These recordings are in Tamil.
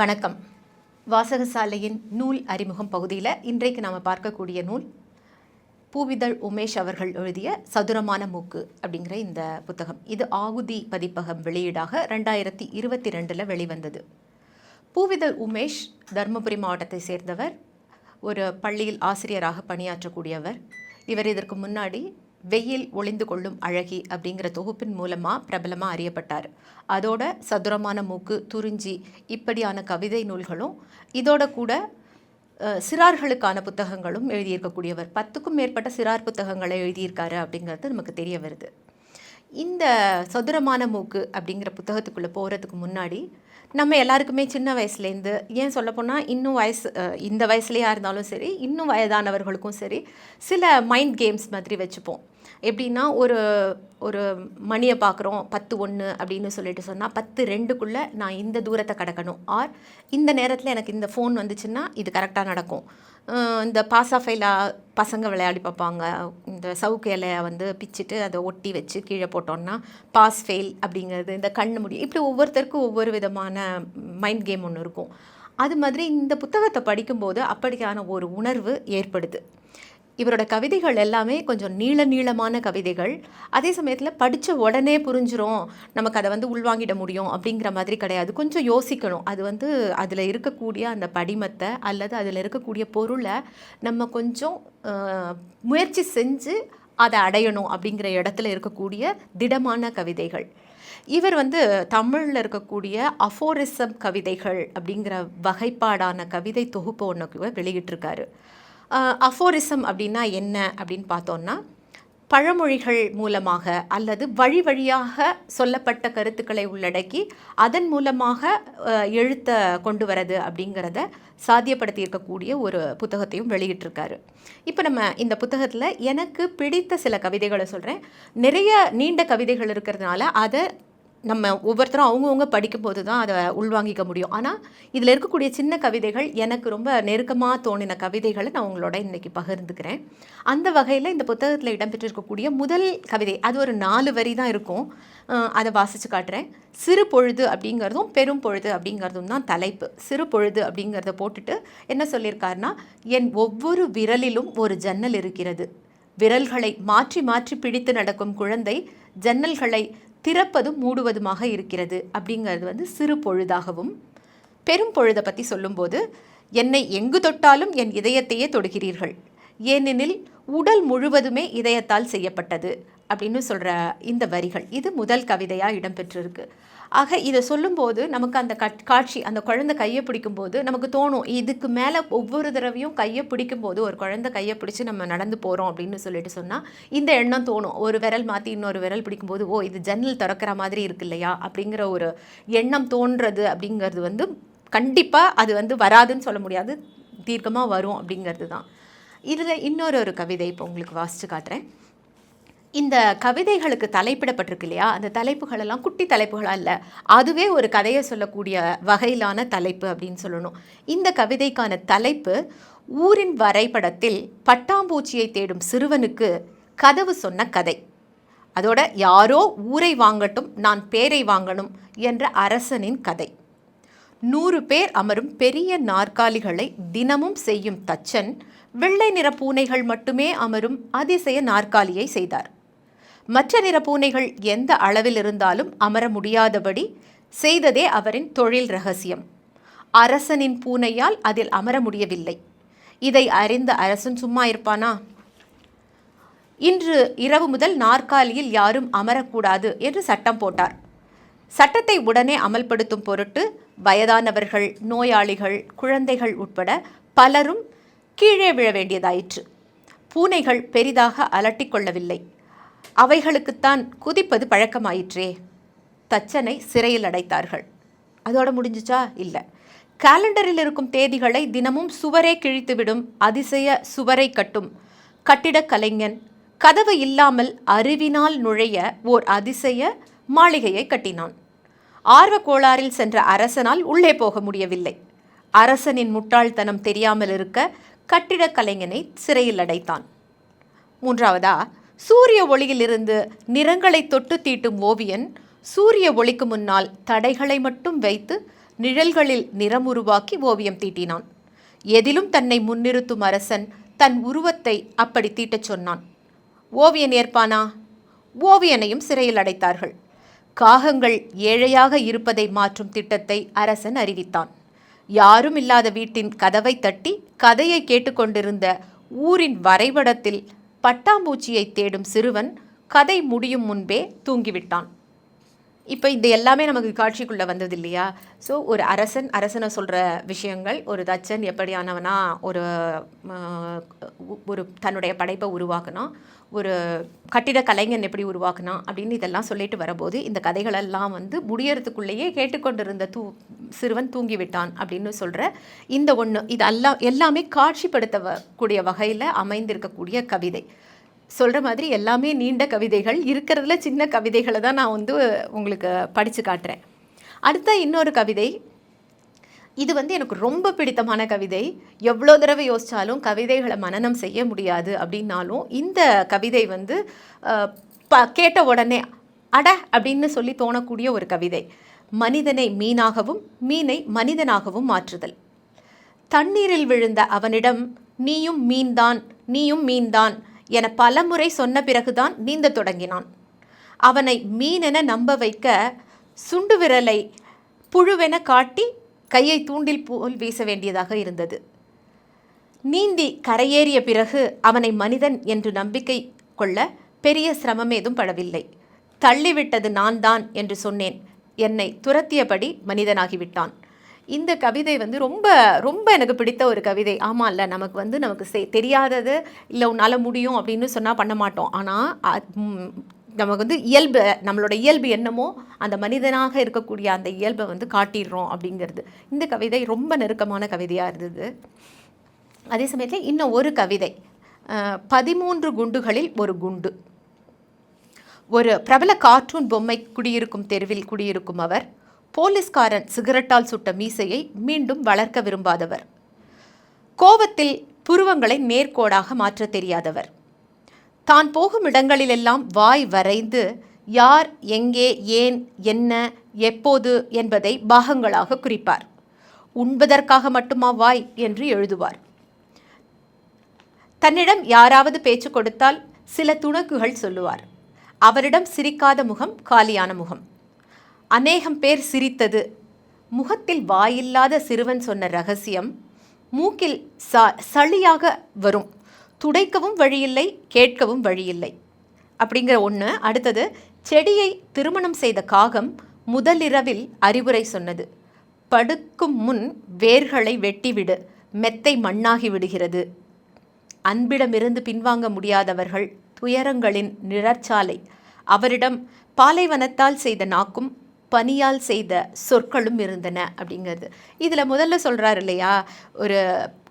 வணக்கம். வாசகசாலையின் நூல் அறிமுகம் பகுதியில் இன்றைக்கு நாம் பார்க்கக்கூடிய நூல் பூவிதழ் உமேஷ் அவர்கள் எழுதிய சதுரமான மூக்கு அப்படிங்கிற இந்த புத்தகம். இது ஆகுதி பதிப்பகம் வெளியீடாக ரெண்டாயிரத்தி இருபத்தி ரெண்டில் வெளிவந்தது. பூவிதழ் உமேஷ் தருமபுரி மாவட்டத்தை சேர்ந்தவர் ஒரு பள்ளியில் ஆசிரியராக பணியாற்றக்கூடியவர். இவர் இதற்கு முன்னாடி வெயில் ஒளிந்து கொள்ளும் அழகி அப்படிங்கிற தொகுப்பின் மூலமாக பிரபலமாக அறியப்பட்டார். அதோட சதுரமான மூக்கு துறிஞ்சி இப்படியான கவிதை நூல்களும் இதோட கூட சிறார்களுக்கான புத்தகங்களும் எழுதியிருக்கக்கூடியவர். பத்துக்கும் மேற்பட்ட சிறார் புத்தகங்களை எழுதியிருக்காரு அப்படிங்கிறது நமக்கு தெரிய வருது. இந்த சதுரமான மூக்கு அப்படிங்கிற புத்தகத்துக்குள்ளே போகிறதுக்கு முன்னாடி நம்ம எல்லாருக்குமே சின்ன வயசுலேருந்து ஏன் சொல்லப்போனால் இன்னும் வயசு இந்த வயசுலையா இருந்தாலும் சரி இன்னும் வயதானவர்களுக்கும் சரி சில மைண்ட் கேம்ஸ் மாதிரி வச்சுப்போம். எப்படின்னா ஒரு ஒரு மணியை பார்க்குறோம் பத்து ஒன்று அப்படின்னு சொல்லிட்டு சொன்னால் பத்து ரெண்டுக்குள்ளே நான் இந்த தூரத்தை கடக்கணும். ஆர் இந்த நேரத்தில் எனக்கு இந்த ஃபோன் வந்துச்சுன்னா இது கரெக்டாக நடக்கும். இந்த பாசா ஃபைலா பசங்க விளையாடி பார்ப்பாங்க. இந்த சவுக்கு இலையை வந்து பிச்சுட்டு அதை ஒட்டி வச்சு கீழே போட்டோன்னா பாஸ் ஃபெயில் அப்படிங்கிறது இந்த கண்ணு முடியும் இப்படி ஒவ்வொருத்தருக்கும் ஒவ்வொரு விதமான மைண்ட் கேம் ஒன்று இருக்கும். அது மாதிரி இந்த புத்தகத்தை படிக்கும்போது அப்படியான ஒரு உணர்வு ஏற்படுது. இவரோட கவிதைகள் எல்லாமே கொஞ்சம் நீள நீளமான கவிதைகள். அதே சமயத்தில் படித்த உடனே புரிஞ்சிரும். நமக்கு அதை வந்து உள்வாங்கிட முடியும் அப்படிங்கிற மாதிரி கிடையாது. கொஞ்சம் யோசிக்கணும். அது வந்து அதில் இருக்கக்கூடிய அந்த படிமத்தை அல்லது அதில் இருக்கக்கூடிய பொருளை நம்ம கொஞ்சம் முயற்சி செஞ்சு அதை அடையணும் அப்படிங்கிற இடத்துல இருக்கக்கூடிய திடமான கவிதைகள். இவர் வந்து தமிழில் இருக்கக்கூடிய அஃபோரிசம் கவிதைகள் அப்படிங்கிற வகைப்பாடான கவிதை தொகுப்பு ஒன்று வெளியிட்டிருக்காரு. அஃபோரிசம் அப்படின்னா என்ன அப்படின்னு பார்த்தோன்னா பழமொழிகள் மூலமாக அல்லது வழி வழியாக சொல்லப்பட்ட கருத்துக்களை உள்ளடக்கி அதன் மூலமாக எழுத்த எழுத்தை கொண்டு வரது அப்படிங்கிறத சாத்தியப்படுத்தி இருக்கக்கூடிய ஒரு புத்தகத்தையும் வெளியிட்டிருக்காரு. இப்போ நம்ம இந்த புத்தகத்தில் எனக்கு பிடித்த சில கவிதைகளை சொல்கிறேன் நிறைய நீண்ட கவிதைகள் இருக்கிறதுனால அதை நம்ம ஒவ்வொருத்தரும் அவங்கவுங்க படிக்கும்போது தான் அதை உள்வாங்கிக்க முடியும். ஆனால் இதில் இருக்கக்கூடிய சின்ன கவிதைகள் எனக்கு ரொம்ப நெருக்கமாக தோணின கவிதைகளை நான் உங்களோட இன்றைக்கி பகிர்ந்துக்கிறேன். அந்த வகையில் இந்த புத்தகத்தில் இடம்பெற்றிருக்கக்கூடிய முதல் கவிதை அது ஒரு நாலு வரி தான் இருக்கும். அதை வாசித்து காட்டுறேன். சிறு பொழுது அப்படிங்கிறதும் பெரும் பொழுது அப்படிங்கிறதும் தான் தலைப்பு. சிறு பொழுது அப்படிங்கிறத போட்டுட்டு என்ன சொல்லியிருக்காருன்னா என் ஒவ்வொரு விரலிலும் ஒரு ஜன்னல் இருக்கிறது. விரல்களை மாற்றி மாற்றி பிடித்து நடக்கும் குழந்தை ஜன்னல்களை திறப்பதும் மூடுவதுமாக இருக்கிறது அப்படிங்கிறது வந்து சிறு பொழுதாகவும் பெரும் பொழுதை பற்றி சொல்லும்போது என்னை எங்கு தொட்டாலும் என் இதயத்தையே தொடுகிறீர்கள். ஏனெனில் உடல் முழுவதுமே இதயத்தால் செய்யப்பட்டது அப்படின்னு சொல்கிற இந்த வரிகள். இது முதல் கவிதையாக இடம்பெற்றிருக்கு. ஆக இதை சொல்லும்போது நமக்கு அந்த கட் காட்சி அந்த குழந்தை கையை பிடிக்கும்போது நமக்கு தோணும் இதுக்கு மேலே ஒவ்வொரு தடவையும் கையை பிடிக்கும்போது ஒரு குழந்தை கையை பிடிச்சி நம்ம நடந்து போகிறோம் அப்படின்னு சொல்லிட்டு சொன்னால் இந்த எண்ணம் தோணும். ஒரு விரல் மாற்றி இன்னொரு விரல் பிடிக்கும்போது ஓ இது ஜன்னல் திறக்கிற மாதிரி இருக்கு இல்லையா? அப்படிங்கிற ஒரு எண்ணம் தோன்றது அப்படிங்கிறது வந்து கண்டிப்பாக அது வந்து வராதுன்னு சொல்ல முடியாது. தீர்க்கமாக வரும் அப்படிங்கிறது தான். இதில் இன்னொரு ஒரு கவிதை இப்போ உங்களுக்கு வாசித்து காட்டுறேன். இந்த கவிதைகளுக்கு தலைப்பிடப்பட்டிருக்கு இல்லையா? அந்த தலைப்புகள் எல்லாம் குட்டி தலைப்புகளாக இல்லை. அதுவே ஒரு கதையை சொல்லக்கூடிய வகையிலான தலைப்பு அப்படின்னு சொல்லணும். இந்த கவிதைக்கான தலைப்பு ஊரின் வரைபடத்தில் பட்டாம்பூச்சியை தேடும் சிறுவனுக்கு கதவு சொன்ன கதை. அதோட யாரோ ஊரை வாங்கட்டும் நான் பேரை வாங்கணும் என்ற அரசனின் கதை. நூறு பேர் அமரும் பெரிய நாற்காலிகளை தினமும் செய்யும் தச்சன் வெள்ளை நிற பூனைகள் மட்டுமே அமரும் அதிசய நாற்காலியை செய்தார். மற்ற நிற பூனைகள் எந்த அளவில் இருந்தாலும் அமர முடியாதபடி செய்ததே அவரின் தொழில் ரகசியம். அரசனின் பூனையால் அதில் அமர முடியவில்லை. இதை அறிந்த அரசன் சும்மா இருப்பானா? இன்று இரவு முதல் நாற்காலியில் யாரும் அமரக்கூடாது என்று சட்டம் போட்டார். சட்டத்தை உடனே அமல்படுத்தும் பொருட்டு வயதானவர்கள் நோயாளிகள் குழந்தைகள் உட்பட பலரும் கீழே விழ வேண்டியதாயிற்று. பூனைகள் பெரிதாக அலட்டிக்கொள்ளவில்லை அவைகளுக்குத்தான் குதிப்பது பழக்கமாயிற்றே. தச்சனை சிறையில் அடைத்தார்கள். அதோட முடிஞ்சுச்சா? இல்லை. காலண்டரில் இருக்கும் தேதிகளை தினமும் சுவரே கிழித்துவிடும் அதிசய சுவரை கட்டும் கட்டிடக் கலைஞன் கதவு இல்லாமல் அறிவினால் நுழைய ஓர் அதிசய மாளிகையை கட்டினான். ஆர்வ கோளாறில் சென்ற அரசனால் உள்ளே போக முடியவில்லை. அரசனின் முட்டாள்தனம் தெரியாமல் இருக்க கட்டிடக் கலைஞனை சிறையில் அடைத்தான். மூன்றாவதா? சூரிய ஒளியிலிருந்து நிறங்களை தொட்டு தீட்டும் ஓவியன் சூரிய ஒளிக்கு முன்னால் தடைகளை மட்டும் வைத்து நிழல்களில் நிறம் உருவாக்கி ஓவியம் தீட்டினான். எதிலும் தன்னை முன்னிறுத்தும் அரசன் தன் உருவத்தை அப்படி தீட்டச் சொன்னான். ஓவியன் ஏற்பானா? ஓவியனையும் சிறையில் அடைத்தார்கள். காகங்கள் ஏழையாக இருப்பதை மாற்றும் திட்டத்தை அரசன் அறிவித்தான். யாரும் இல்லாத வீட்டின் கதவை தட்டி கதையை கேட்டுக்கொண்டிருந்த ஊரின் வரைபடத்தில் பட்டாம்பூச்சியை தேடும் சிறுவன் கதை முடியும் முன்பே தூங்கிவிட்டான். இப்போ இது எல்லாமே நமக்கு காட்சிக்குள்ளே வந்தது இல்லையா? ஸோ ஒரு அரசன் அரசனை சொல்கிற விஷயங்கள் ஒரு தச்சன் எப்படியானவனா ஒரு ஒரு தன்னுடைய படைப்பை உருவாக்கணும் ஒரு கட்டிட கலைஞன் எப்படி உருவாக்கணும் அப்படின்னு இதெல்லாம் சொல்லிட்டு வரபோது இந்த கதைகளெல்லாம் வந்து முடியறதுக்குள்ளேயே கேட்டுக்கொண்டிருந்த தூ சிறுவன் தூங்கிவிட்டான் அப்படின்னு சொல்கிற இந்த ஒன்று இது எல்லாம் எல்லாமே காட்சிப்படுத்த கூடிய வகையில் அமைந்திருக்கக்கூடிய கவிதை. சொல்கிற மாதிரி எல்லாமே நீண்ட கவிதைகள். இருக்கிறதுல சின்ன கவிதைகளை தான் நான் வந்து உங்களுக்கு படித்து காட்டுறேன். அடுத்த இன்னொரு கவிதை. இது வந்து எனக்கு ரொம்ப பிடித்தமான கவிதை. எவ்வளோ தடவை யோசித்தாலும் கவிதைகளை மனனம் செய்ய முடியாது அப்படின்னாலும் இந்த கவிதை வந்து ப கேட்ட உடனே அட அப்படின்னு சொல்லி தோணக்கூடிய ஒரு கவிதை. மனிதனை மீனாகவும் மீனை மனிதனாகவும் மாற்றுதல். தண்ணீரில் விழுந்த அவனிடம் நீயும் மீன்தான் நீயும் மீன்தான் என பலமுறை சொன்ன பிறகுதான் நீந்தத் தொடங்கினான். அவனை மீனென நம்ப வைக்க சுண்டு விரலை புழுவென காட்டி கையை தூண்டில் போல் வீச வேண்டியதாக இருந்தது. நீந்தி கரையேறிய பிறகு அவனை மனிதன் என்று நம்பிக்கை கொள்ள பெரிய சிரமமேதும் படவில்லை. தள்ளிவிட்டது நான் தான் என்று சொன்னேன். என்னை துரத்தியபடி மனிதனாகிவிட்டான். இந்த கவிதை வந்து ரொம்ப ரொம்ப எனக்கு பிடித்த ஒரு கவிதை. ஆமாம் இல்லை நமக்கு வந்து நமக்கு செய் தெரியாதது இல்லை உன்னால் முடியும் அப்படின்னு சொன்னால் பண்ண மாட்டோம். ஆனால் நமக்கு வந்து இயல்பு நம்மளோட இயல்பு என்னமோ அந்த மனிதனாக இருக்கக்கூடிய அந்த இயல்பை வந்து காட்டிடுறோம் அப்படிங்கிறது. இந்த கவிதை ரொம்ப நெருக்கமான கவிதையாக இருந்தது. அதே சமயத்தில் இன்னும் ஒரு கவிதை. பதிமூன்று குண்டுகளில் ஒரு குண்டு. ஒரு பிரபல கார்ட்டூன் பொம்மை குடியிருக்கும் தெருவில் குடியிருக்கும் அவர் போலீஸ்காரன் சிகரெட்டால் சுட்ட மீசையை மீண்டும் வளர்க்க விரும்பாதவர். கோவத்தில் புருவங்களை நேர்கோடாக மாற்றத் தெரியாதவர். தான் போகும் இடங்களிலெல்லாம் வாய் வரைந்து யார் எங்கே ஏன் என்ன எப்போது என்பதை பாகங்களாக குறிப்பார். உண்பதற்காக மட்டுமா வாய் என்று எழுதுவார். தன்னிடம் யாராவது பேச்சு கொடுத்தால் சில துணக்குகள் சொல்லுவார். அவரிடம் சிரிக்காத முகம் காலியான முகம். அநேகம் பேர் சிரித்தது. முகத்தில் வாயில்லாத சிறுவன் சொன்ன ரகசியம் மூக்கில் ச சளியாக வரும். துடைக்கவும் வழியில்லை கேட்கவும் வழியில்லை. அப்படிங்கிற ஒன்று அடுத்தது செடியை திருமணம் செய்த காகம் முதலிரவில் அறிவுரை சொன்னது. படுக்கும் முன் வேர்களை வெட்டிவிடு மெத்தை மண்ணாகி விடுகிறது. அன்பிடமிருந்து பின்வாங்க முடியாதவர்கள் துயரங்களின் நிழற்சாலை. அவரிடம் பாலைவனத்தால் செய்த நாக்கும் பனியால் செய்த சொற்களும் இருந்தன அப்படிங்கிறது. இதில் முதல்ல சொல்கிறார் இல்லையா ஒரு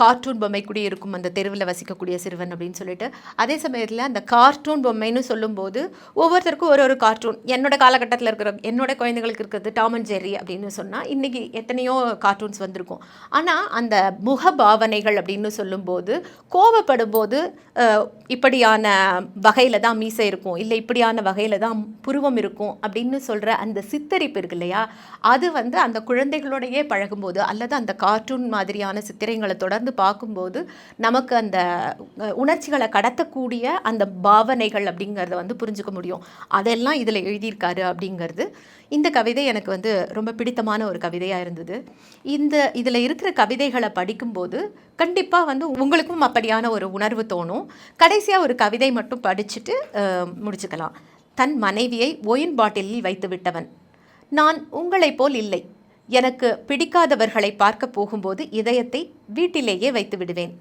கார்ட்டூன் பொம்மை குடியிருக்கும் அந்த தெருவில் வசிக்கக்கூடிய சிறுவன் அப்படின்னு சொல்லிட்டு. அதே சமயத்தில் அந்த கார்ட்டூன் பொம்மைன்னு சொல்லும்போது ஒவ்வொருத்தருக்கும் ஒரு ஒரு கார்ட்டூன். என்னோட காலகட்டத்தில் இருக்கிற என்னோட குழந்தைகளுக்கு இருக்கிறது டாம் அண்ட் ஜெர்ரி அப்படின்னு சொன்னால் இன்றைக்கி எத்தனையோ கார்ட்டூன்ஸ் வந்திருக்கும். ஆனால் அந்த முக பாவனைகள் அப்படின்னு சொல்லும்போது கோவப்படும் போது இப்படியான வகையில் தான் மீசை இருக்கும் இல்லை இப்படியான வகையில் தான் புருவம் இருக்கும் அப்படின்னு சொல்கிற அந்த சித்தரி சித்தரிப்பு இருக்கு இல்லையா? அது வந்து அந்த குழந்தைகளோடையே பழகும்போது அல்லது அந்த கார்ட்டூன் மாதிரியான சித்திரைங்களை தொடர்ந்து பார்க்கும்போது நமக்கு அந்த உணர்ச்சிகளை கடத்தக்கூடிய அந்த பாவனைகள் அப்படிங்கிறத வந்து புரிஞ்சுக்க முடியும். அதெல்லாம் இதில் எழுதியிருக்காரு அப்படிங்கிறது இந்த கவிதை எனக்கு வந்து ரொம்ப பிடித்தமான ஒரு கவிதையாக இருந்தது. இந்த இதில் இருக்கிற கவிதைகளை படிக்கும்போது கண்டிப்பாக வந்து உங்களுக்கும் அப்படியான ஒரு உணர்வு தோணும். கடைசியாக ஒரு கவிதை மட்டும் படிச்சுட்டு முடிச்சுக்கலாம். தன் மனைவியை ஒயின் பாட்டிலில் வைத்து விட்டவன் நான் உங்களைப் போல் இல்லை. எனக்கு பிடிக்காதவர்களை பார்க்க போகும்போது இதயத்தை வீட்டிலேயே வைத்து விடுவேன்.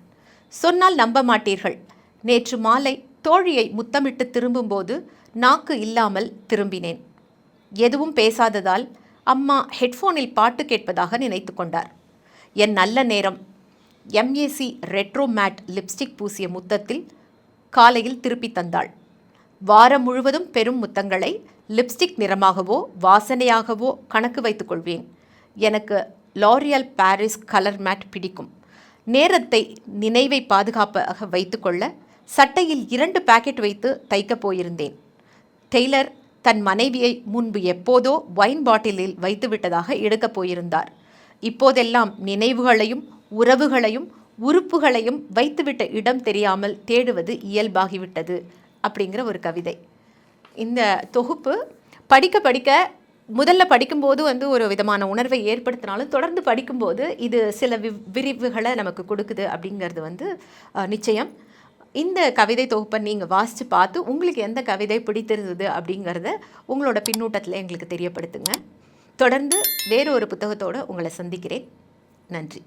சொன்னால் நம்ப மாட்டீர்கள். நேற்று மாலை தோழியை முத்தமிட்டு திரும்பும்போது நாக்கு இல்லாமல் திரும்பினேன். எதுவும் பேசாததால் அம்மா ஹெட்ஃபோனில் பாட்டு கேட்பதாக நினைத்து கொண்டார். என் நல்ல நேரம். எம்ஏசி ரெட்ரோ மேட் லிப்ஸ்டிக் பூசிய முத்தத்தில் காலையில் திருப்பி தந்தாள். வாரம் முழுவதும் பெரும் முத்தங்களை லிப்ஸ்டிக் நிறமாகவோ வாசனையாகவோ கணக்கு வைத்துக் கொள்வேன். எனக்கு லாரியல் பாரிஸ் கலர் மேட் பிடிக்கும். நேரத்தை நினைவை பாதுகாப்பாக வைத்துக்கொள்ள சட்டையில் இரண்டு பாக்கெட் வைத்து தைக்கப் போயிருந்தேன். டெய்லர் தன் மனைவியை முன்பு எப்போதோ வைன் பாட்டிலில் வைத்துவிட்டதாக எடுக்கப் போயிருந்தார். இப்போதெல்லாம் நினைவுகளையும் உறவுகளையும் உறுப்புகளையும் வைத்துவிட்ட இடம் தெரியாமல் தேடுவது இயல்பாகிவிட்டது அப்படிங்கிற ஒரு கவிதை. இந்த தொகுப்பு படிக்க படிக்க முதல்ல படிக்கும்போது வந்து ஒரு விதமான உணர்வை ஏற்படுத்தினாலும் தொடர்ந்து படிக்கும்போது இது சில வி விரிவுகளை நமக்கு கொடுக்குது அப்படிங்கிறது வந்து நிச்சயம். இந்த கவிதை தொகுப்பை நீங்கள் வாசித்து பார்த்து உங்களுக்கு எந்த கவிதை பிடித்திருந்தது அப்படிங்கிறத உங்களோட பின்னூட்டத்தில் எங்களுக்கு தெரியப்படுத்துங்க. தொடர்ந்து வேறு ஒரு புத்தகத்தோடு உங்களை சந்திக்கிறேன். நன்றி.